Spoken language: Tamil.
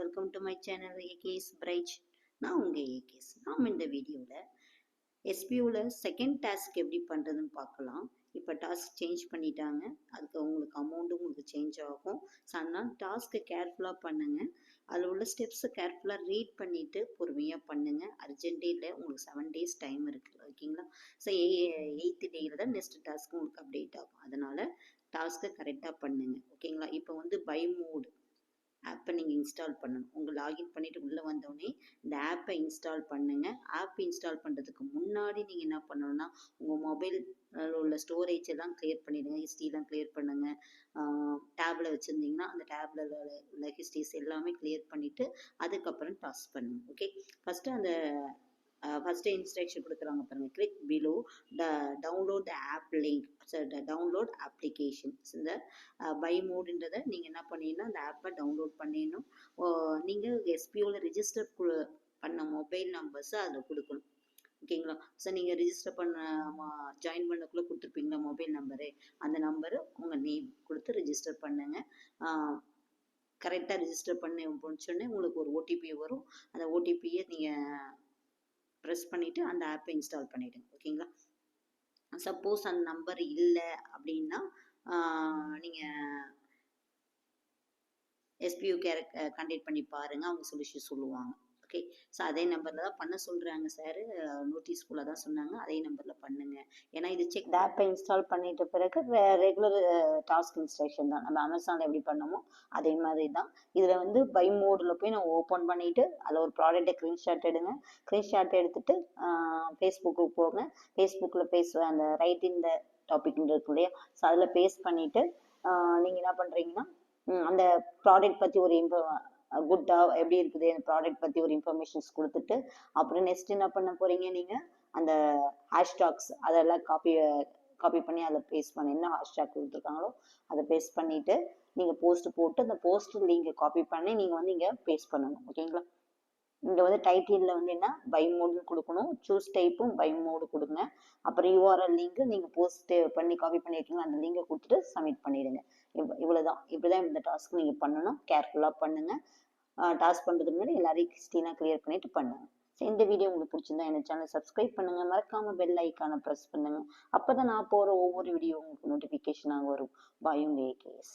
Welcome to my channel AKS pride நான் உங்கள் ஏகேஎஸ் நாம் இந்த வீடியோவில் எஸ்பியூவில் செகண்ட் டாஸ்க் எப்படி பண்ணுறதுன்னு பார்க்கலாம். இப்போ டாஸ்க் சேஞ்ச் பண்ணிட்டாங்க. அதுக்கு உங்களுக்கு அமௌண்ட்டும் உங்களுக்கு சேஞ்ச் ஆகும். ஸோ அதனால் டாஸ்க்கை கேர்ஃபுல்லாக பண்ணுங்கள் அதில் உள்ள ஸ்டெப்ஸை கேர்ஃபுல்லாக ரீட் பண்ணிவிட்டு பொறுமையாக பண்ணுங்கள் அர்ஜென்டே இல்லை உங்களுக்கு செவன் டேஸ் டைம் இருக்குது ஓகேங்களா ஸோ எயித்து டேயில் தான் நெக்ஸ்ட் டாஸ்க் உங்களுக்கு அப்டேட் ஆகும். அதனால் டாஸ்க்கை கரெக்டாக பண்ணுங்கள் ஓகேங்களா இப்போ வந்து பை மோடு ஆப்பை நீங்கள் இன்ஸ்டால் பண்ணணும். உங்கள் லாகின் பண்ணிவிட்டு உள்ளே வந்தோடனே இந்த ஆப்பை இன்ஸ்டால் பண்ணுங்கள் ஆப் இன்ஸ்டால் பண்ணுறதுக்கு முன்னாடி நீங்கள் என்ன பண்ணணும்னா உங்கள் மொபைல் உள்ள ஸ்டோரேஜ் எல்லாம் கிளியர் பண்ணிடுங்க. ஹிஸ்ட்ரிலாம் கிளியர் பண்ணுங்கள் டேப்பில் வச்சுருந்தீங்கன்னா அந்த டேப்ல உள்ள ஹிஸ்ட்ரிஸ் எல்லாமே கிளியர் பண்ணிவிட்டு அதுக்கப்புறம் டாஸ் பண்ணுங்கள் ஓகே ஃபஸ்ட்டு அந்த ஃபஸ்ட்டு இன்ஸ்ட்ரக்ஷன் கொடுக்குறாங்க பாருங்கள் click below the download the app link download applications இந்த பை மோடுன்றதை நீங்கள் என்ன பண்ணீங்கன்னா அந்த ஆப்பை டவுன்லோட் பண்ணிடணும். நீங்கள் எஸ்பிஓவில் ரிஜிஸ்டர் பண்ண மொபைல் நம்பர்ஸை அதில் கொடுக்கணும். ஓகேங்களா ஸோ நீங்கள் ரிஜிஸ்டர் பண்ண ஜாயின் பண்ணக்குள்ளே கொடுத்துருப்பீங்களா மொபைல் நம்பரு அந்த நம்பரு உங்கள் நேம் கொடுத்து ரிஜிஸ்டர் பண்ணுங்கள் கரெக்டாக ரிஜிஸ்டர் பண்ண முடிச்சோடனே உங்களுக்கு ஒரு ஓடிபி வரும். அந்த ஓடிபியை நீங்கள் ப்ரெஸ் பண்ணிவிட்டு அந்த ஆப்பை இன்ஸ்டால் பண்ணிவிடுங்க ஓகேங்களா சப்போஸ் அந்த நம்பர் இல்லை அப்படின்னா நீங்கள் எஸ்பியூ கேர கண்டெக்ட் பண்ணி பாருங்கள் அவங்க சொல்யூஷன் சொல்லுவாங்க. ஓகே. ஸோ அதே நம்பரில் தான் பண்ண சொல்கிறாங்க சார் நோட்டீஸ் தான் சொன்னாங்க. அதே நம்பரில் பண்ணுங்கள் ஏன்னா இது செக் ஆப்பை இன்ஸ்டால் பண்ணிட்ட பிறகு ரெகுலர் டாஸ்க் இன்ஸ்ட்ரக்ஷன் தான். நம்ம அமேசானில் எப்படி பண்ணமோ அதே மாதிரி தான். இதில் வந்து பை மோடில் போய் நான் ஓப்பன் பண்ணிவிட்டு அதில் ஒரு ப்ராடக்ட்டை ஸ்க்ரீன்ஷாட் எடுங்க. ஸ்க்ரீன்ஷாட் எடுத்துகிட்டு ஃபேஸ்புக்கு போங்க. ஃபேஸ்புக்கில் பேசுவேன் அந்த ரைட் இந்த டாபிக்னு இருக்கு இல்லையா? ஸோ அதில் பேஸ்ட் பண்ணிவிட்டு நீங்கள் என்ன பண்ணுறீங்கன்னா அந்த ப்ராடக்ட் பற்றி ஒரு இன்ஃபோ குட்டாக uh, எப்படி இருக்குது அந்த ப்ராடக்ட் பற்றி ஒரு இன்ஃபர்மேஷன்ஸ் கொடுத்துட்டு அப்புறம் நெக்ஸ்ட் என்ன பண்ண போகிறீங்க நீங்கள் அந்த ஹேஷ்டாக்ஸ் அதெல்லாம் காப்பி காப்பி பண்ணி அதை பேஸ்ட் பண்ண. என்ன ஹேஷ்டாக் கொடுத்துருக்காங்களோ அதை பேஸ்ட் பண்ணிவிட்டு நீங்கள் போஸ்ட் போட்டு அந்த போஸ்ட் லிங்கை காப்பி பண்ணி நீங்கள் வந்து இங்கே பேஸ்ட் பண்ணணும். ஓகேங்களா இங்கே வந்து டைட்டிலில் வந்து என்ன? பை மோடு கொடுக்கணும். சூஸ் டைப்பும் பை மோடு கொடுங்க. அப்புறம் யூஆர்எல் லிங்க் நீங்கள் போஸ்ட் பண்ணி காப்பி பண்ணியிருக்கீங்களா அந்த லிங்கை கொடுத்துட்டு சப்மிட் பண்ணிடுங்க. இவ் இவ்வளோதான் இப்படி தான் இந்த டாஸ்க் நீங்கள் பண்ணணும். கேர்ஃபுல்லாக பண்ணுங்கள் டாஸ்க் பண்ணுறதுக்கு முன்னாடி எல்லாரையும் கிறிஸ்டினாக கிளியர் பண்ணிட்டு பண்ணுங்க. ஸோ இந்த வீடியோ உங்களுக்கு பிடிச்சிருந்தா என்ன சேனல் சப்ஸ்கிரைப் பண்ணுங்க. மறக்காம பெல் ஐக்கானை ப்ரெஸ் பண்ணுங்க. அப்போ தான் நான் போகிற ஒவ்வொரு வீடியோ உங்களுக்கு நோட்டிஃபிகேஷனாக வரும். பாயும் கேஸ்